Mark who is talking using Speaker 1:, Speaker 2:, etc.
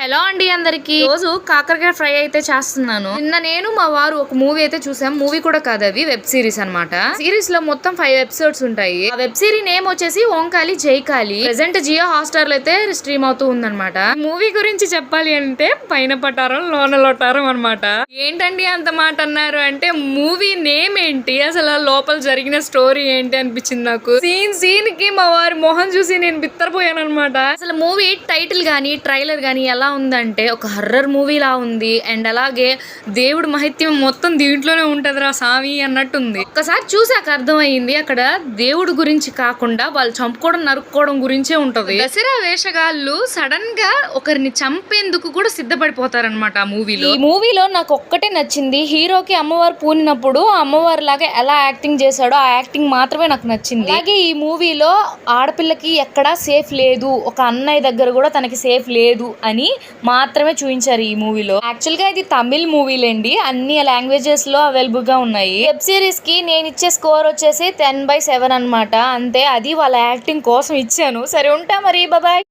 Speaker 1: Hello అండి అందరికి. రోజు కాకరకాయ ఫ్రై అయితే చేస్తున్నాను. నిన్న నేను మా వారు ఒక మూవీ అయితే చూసాం. మూవీ కూడా కాదు అది వెబ్ సిరీస్ అన్నమాట. సిరీస్లో మొత్తం ఫైవ్ ఎపిసోడ్స్ ఉంటాయి. ఆ వెబ్ సిరీ నేమ్ వచ్చేసి ఓంకాలి జైకాలి. ప్రెసెంట్ జియో హాట్స్టార్లో అయితే స్ట్రీమ్ అవుతూ ఉందన్నమాట. మూవీ గురించి చెప్పాలి అంటే పైన పటారం లోన లొటారం అన్నమాట. ఏంటండి అంత మాట అన్నారు అంటే మూవీ నేమ్ ఏంటి? అసలు లోపల జరిగిన స్టోరీ ఏంటి అనిపించింది నాకు. సీన్ సీన్కి మా వారి మొహం చూసి నేను బిత్తరపోయాను అనమాట అసలు మూవీ టైటిల్ గానీ ట్రైలర్ గానీ ఎలా ఉందంటే ఒక హర్రర్ మూవీలా ఉంది. అండ్ అలాగే దేవుడు మహిత్యం మొత్తం దీంట్లోనే ఉంటుందిరా స్వామి అన్నట్టుంది. ఒక్కసారి చూసాక అర్థమైంది అక్కడ దేవుడు గురించి కాకుండా వాళ్ళు చంపుకోవడం నరుక్కోవడం గురించే ఉంటుంది. దసరా వేషగాళ్ళు సడన్గా ఒకరిని చంపేందుకు కూడా సిద్ధపడిపోతారనమాట ఆ మూవీలో. ఈ మూవీలో నాకు ఒక్కటే నచ్చింది. హీరోకి అమ్మవారు పూనినప్పుడు అమ్మవారు లాగా ఎలా యాక్టింగ్ చేశాడో ఆ యాక్టింగ్ మాత్రమే నాకు నచ్చింది. అలాగే ఈ మూవీలో ఆడపిల్లకి ఎక్కడా సేఫ్ లేదు. ఒక అన్నయ్య దగ్గర కూడా తనకి సేఫ్ లేదు అని మాత్రమే చూపించారు ఈ మూవీలో. యాక్చువల్గా ఇది తమిళ్ మూవీలండి. అన్ని లాంగ్వేజెస్లో అవైలబుల్గా ఉన్నాయి. వెబ్ సిరీస్కి నేను ఇచ్చే స్కోర్ వచ్చేసి టెన్ బై సెవెన్ అనమాట అంతే అది వాళ్ళ యాక్టింగ్ కోసం ఇచ్చాను. సరే ఉంటా మరి. బాబాయ్